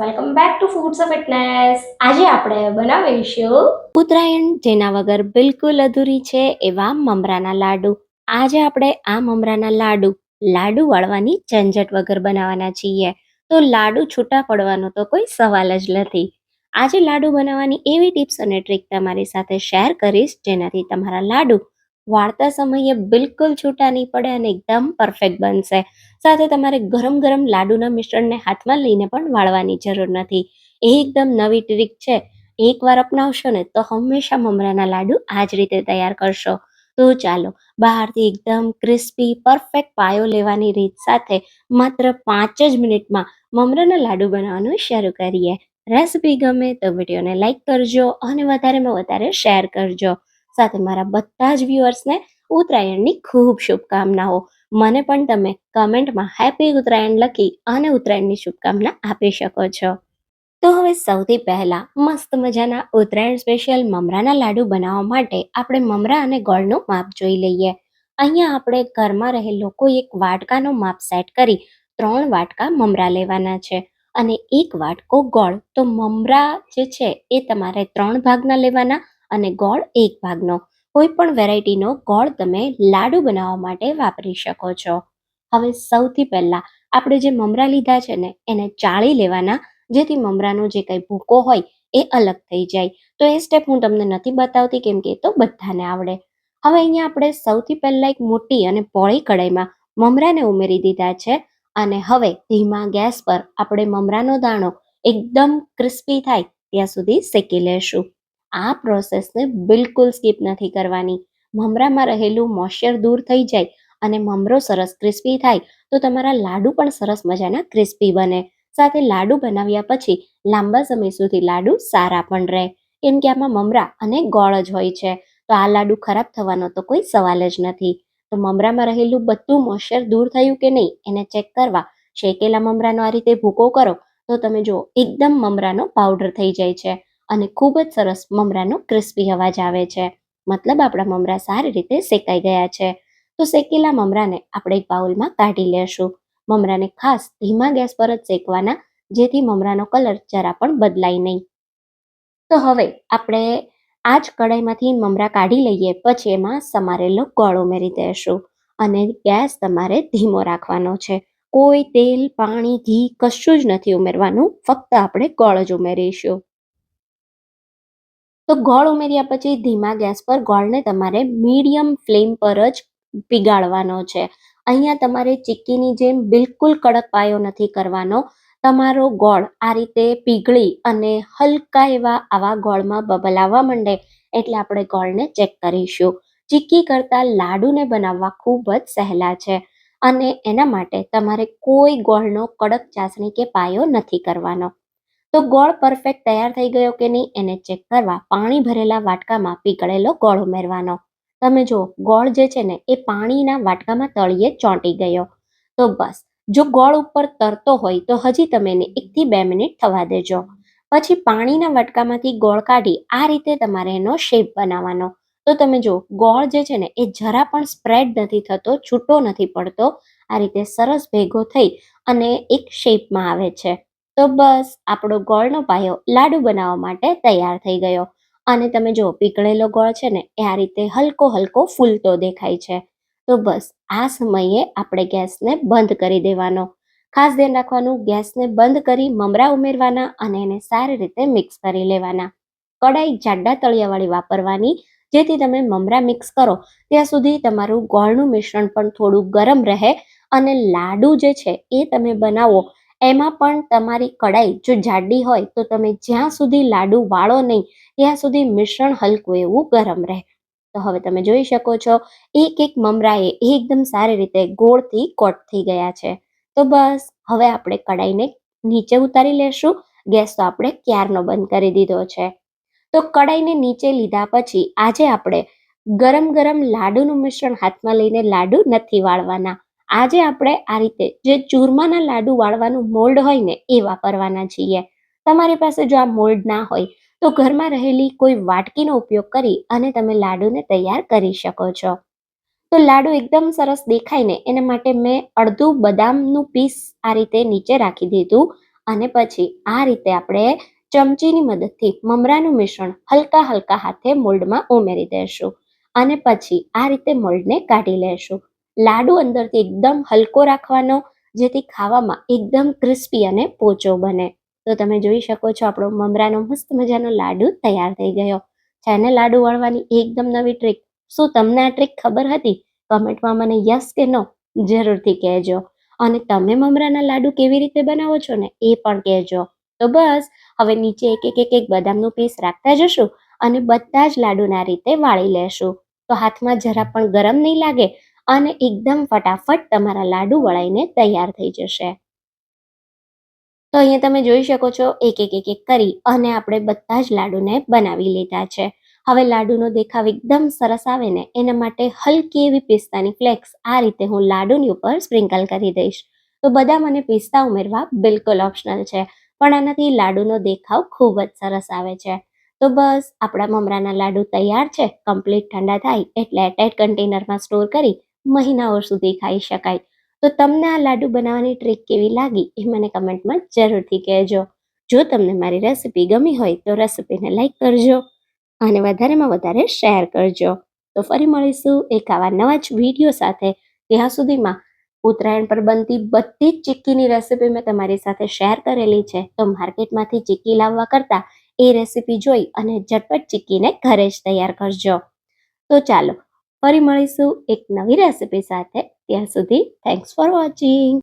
Welcome back to foods of fitness આજે આપણે બનાવીશું ઉત્તરાયણ જેના વગર બિલકુલ અધૂરી છે એવા મમરાના લાડુ. આજે આપણે આ મમરાના લાડુ લાડુ વાળવાની ઝંઝટ વગર બનાવવાના છીએ. તો લાડુ છૂટા પડવાનો તો કોઈ સવાલ જ નથી. આજે લાડુ બનાવવાની એવી ટિપ્સ અને ટ્રીક તમારી સાથે શેર કરીશ જેનાથી તમારા લાડુ વાળતા સમયે બિલકુલ છૂટા નહીં પડે અને એકદમ પરફેક્ટ બનશે. સાથે તમારે ગરમ ગરમ લાડુના મિશ્રણને હાથમાં લઈને પણ વાળવાની જરૂર નથી. એ એકદમ નવી ટ્રીક છે. એકવાર અપનાવશો ને તો હંમેશા મમરાના લાડુ આ જ રીતે તૈયાર કરશો. તો ચાલો, બહારથી એકદમ ક્રિસ્પી પરફેક્ટ પાયો લેવાની રીત સાથે માત્ર પાંચ જ મિનિટમાં મમરાના લાડુ બનાવવાનું શરૂ કરીએ. રેસિપી ગમે તો વિડીયોને લાઈક કરજો અને વધારેમાં વધારે શેર કરજો. સાથે મારા બધા જ વ્યુઅર્સને ઉત્તરાયણની ખૂબ શુભકામનાઓ. મને પણ તમે કમેન્ટમાં હેપી ઉત્તરાયણ લખી અને ઉત્તરાયણની શુભકામના આપી શકો છો. તો હવે સૌથી પહેલા મસ્ત મજાના ઉત્તરાયણ સ્પેશિયલ મમરાના લાડુ બનાવવા માટે આપણે મમરા અને ગોળનું માપ જોઈ લઈએ. અહીંયા આપણે ઘરમાં રહેલ લોકો એક વાટકાનો માપ સેટ કરી ત્રણ વાટકા મમરા લેવાના છે અને એક વાટકો ગોળ. તો મમરા જે છે એ તમારે ત્રણ ભાગના લેવાના અને ગોળ એક ભાગનો. કોઈ પણ વેરાયટીનો ગોળ તમે લાડુ બનાવવા માટે વાપરી શકો છો. હવે સૌથી પહેલાં આપણે જે મમરા લીધા છે ને, એને ચાળી લેવાના. જેથી મમરાનો જે કંઈ ભૂકો હોય એ અલગ થઈ જાય. તો એ સ્ટેપ હું તમને નથી બતાવતી કેમ કે એ તો બધાને આવડે. હવે અહીંયા આપણે સૌથી પહેલાં એક મોટી અને પોળી કડાઈમાં મમરાને ઉમેરી દીધા છે. અને હવે ધીમા ગેસ પર આપણે મમરાનો દાણો એકદમ ક્રિસ્પી થાય ત્યાં સુધી શેકી લેશું. આ પ્રોસેસને બિલકુલ સ્કીપ નથી કરવાની. મમરામાં રહેલું મોઇશ્ચર દૂર થઈ જાય અને મમરો સરસ ક્રિસ્પી થાય, તો તમારા લાડુ પણ સરસ મજાના ક્રિસ્પી બને. સાથે લાડુ બનાવ્યા પછી લાંબા સમય સુધી લાડુ સારા પણ રહે. કેમ કે આમાં મમરા અને ગોળ જ હોય છે. તો આ લાડુ ખરાબ થવાનો તો કોઈ સવાલ જ નથી. તો મમરામાં રહેલું બધું મોઇશ્ચર દૂર થયું કે નહીં, એને ચેક કરવા શેકેલા મમરાનો આ રીતે ભૂકો કરો, તો તમે જુઓ, એકદમ મમરાનો પાવડર થઈ જાય છે. અને ખૂબ જ સરસ મમરાનો ક્રિસ્પી અવાજ આવે છે. મતલબ આપણા મમરા સારી રીતે શેકાઈ ગયા છે. તો શેકેલા મમરાને આપણે એક બાઉલમાં કાઢી લેશું. મમરાને ખાસ ધીમા ગેસ પર જ શેકવાના, જેથી મમરાનો કલર જરા પણ બદલાય નહીં. તો હવે આપણે આ જ કડાઈમાંથી મમરા કાઢી લઈએ, પછી એમાં સમારેલો ગોળ ઉમેરી દઈશું અને ગેસ તમારે ધીમો રાખવાનો છે. કોઈ તેલ, પાણી, ઘી કશું જ નથી ઉમેરવાનું, ફક્ત આપણે ગોળ જ ઉમેરીશું. તો ગોળ ઉમેર્યા પછી ધીમા ગેસ પર ગોળને તમારે મીડિયમ ફ્લેમ પર જ પીગાળવાનો છે. અહીંયા તમારે ચીક્કીની જેમ બિલકુલ કડક પાયો નથી કરવાનો. તમારો ગોળ આ રીતે પીગળી અને હલકા એવા આવા ગોળમાં બબલાવવા માંડે એટલે આપણે ગોળને ચેક કરીશું. ચીક્કી કરતાં લાડુને બનાવવા ખૂબ જ સહેલા છે અને એના માટે તમારે કોઈ ગોળનો કડક ચાસણી કે પાયો નથી કરવાનો. તો ગોળ પરફેક્ટ તૈયાર થઈ ગયો કે નહીં એને ચેક કરવા પાણી ભરેલા વાટકામાં પીગળેલો ગોળ ઉમેરવાનો. તમે જો ગોળ જે છે ને એ પાણીના વાટકામાં તળિયે ચોંટી ગયો. તો બસ, જો ગોળ ઉપર તરતો હોય તો હજી તમે એને એકથી બે મિનિટ થવા દેજો. પછી પાણીના વાટકામાંથી ગોળ કાઢી આ રીતે તમારે એનો શેપ બનાવવાનો. તો તમે જો ગોળ જે છે ને એ જરા પણ સ્પ્રેડ નથી થતો, છૂટો નથી પડતો, આ રીતે સરસ ભેગો થઈ અને એક શેપમાં આવે છે. તો બસ, આપણો ગોળનો પાયો લાડુ બનાવવા માટે તૈયાર થઈ ગયો. અને તમે જો પીકળેલો ગોળ છે ને, એ આ રીતે હલકો હલકો ફૂલતો દેખાય છે. તો બસ, આ સમયે આપણે ગેસને બંધ કરી દેવાનો. ખાસ ધ્યાન રાખવાનું, ગેસને બંધ કરી મમરા ઉમેરવાના અને એને સારી રીતે મિક્સ કરી લેવાના. કડાઈ જાડા તળિયાવાળી વાપરવાની, જેથી તમે મમરા મિક્સ કરો. ત્યાં સુધી તમારું ગોળનું મિશ્રણ પણ થોડું ગરમ રહે અને લાડુ જે છે એ તમે બનાવો. એમાં પણ તમારી કડાઈ જો જાડી હોય તો તમે જ્યાં સુધી લાડુ વાળો નહીં, ત્યાં સુધી મિશ્રણ હલકું એવું ગરમ રહે. તો હવે તમે જોઈ શકો છો, એક એક મમરાએ એકદમ સારી રીતે ગોળથી કોટ થઈ ગયા છે. તો બસ, હવે આપણે કડાઈને નીચે ઉતારી લેશું. ગેસ તો આપણે ક્યારનો બંધ કરી દીધો છે. તો કડાઈને નીચે લીધા પછી આજે આપણે ગરમ ગરમ લાડુનું મિશ્રણ હાથમાં લઈને લાડુ નથી વાળવાના. આજે આપણે આ રીતે જે ચૂરમાના લાડુ વાળવાનું મોલ્ડ હોય ને, એ વાપરવાના છીએ. તમારી પાસે જો આ મોલ્ડ ના હોય, તો ઘરમાં રહેલી કોઈ વાટકીનો ઉપયોગ કરી અને તમે લાડુને તૈયાર કરી શકો છો. તો લાડુ એકદમ સરસ દેખાય ને, એના માટે મેં અડધું બદામનું પીસ આ રીતે નીચે રાખી દીધું અને પછી આ રીતે આપણે ચમચીની મદદથી મમરાનું મિશ્રણ હલકા હલકા હાથે મોલ્ડમાં ઉમેરી દેશું અને પછી આ રીતે મોલ્ડને કાઢી લેશું. લાડુ અંદરથી એકદમ હલકો રાખવાનો, જેથી ખાવામાં એકદમ ક્રિસ્પી અને પોચો બને. તો તમે જોઈ શકો છો, આપણો મમરાનો મસ્ત મજાનો લાડુ તૈયાર થઈ ગયો. છે ને લાડુ વળવાની એકદમ નવી ટ્રીક શું તમને આ ટ્રીક ખબર હતી? કમેન્ટમાં મને યસ કે નો જરૂરથી કહેજો. અને તમે મમરાના લાડુ કેવી રીતે બનાવો છો ને એ પણ કહેજો. તો બસ, હવે નીચે એક એક એક એક બદામનું પીસ રાખતા જશું અને બધા જ લાડુના રીતે વાળી લેશું. તો હાથમાં જરા પણ ગરમ નહીં લાગે અને એકદમ ફટાફટ તમારા લાડુ વળાઈને તૈયાર થઈ જશે. તો અહીંયા તમે જોઈ શકો છો, એક એક એક એક કરી અને આપણે બધા જ લાડુને બનાવી લીધા છે. હવે લાડુનો દેખાવ એકદમ સરસ આવે ને, એના માટે હલકી એવી પિસ્તાની ફ્લેક્સ આ રીતે હું લાડુની ઉપર સ્પ્રિંકલ કરી દઈશ. તો બધા મને પિસ્તા ઉમેરવા બિલકુલ ઓપ્શનલ છે, પણ આનાથી લાડુનો દેખાવ ખૂબ જ સરસ આવે છે. તો બસ, આપણા મમરાના લાડુ તૈયાર છે, કમ્પ્લીટ ઠંડા થાય એટલે એટાઈટ કન્ટેનરમાં સ્ટોર કરી મહિનાઓ સુધી ખાઈ શકાય. તો તમને આ લાડુ બનાવવાની ટ્રીક કેવી લાગી એ મને કમેન્ટમાં જરૂરથી કહેજો. જો તમને મારી રેસિપી ગમી હોય તો રેસિપીને લાઈક કરજો અને વધારેમાં વધારે શેર કરજો. તો ફરી મળીશું એક આવા નવા જ વીડિયો સાથે. ત્યાં સુધીમાં ઉત્તરાયણ પર બનતી બધી જ ચીક્કીની રેસીપી મેં તમારી સાથે શેર કરેલી છે. તો માર્કેટમાંથી ચીક્કી લાવવા કરતાં એ રેસીપી જોઈ અને ઝટપટ ચીક્કીને ઘરે જ તૈયાર કરજો. તો ચાલો ફરી મળીશું એક નવી રેસિપી સાથે. ત્યાં સુધી થેન્ક્સ ફોર વોચિંગ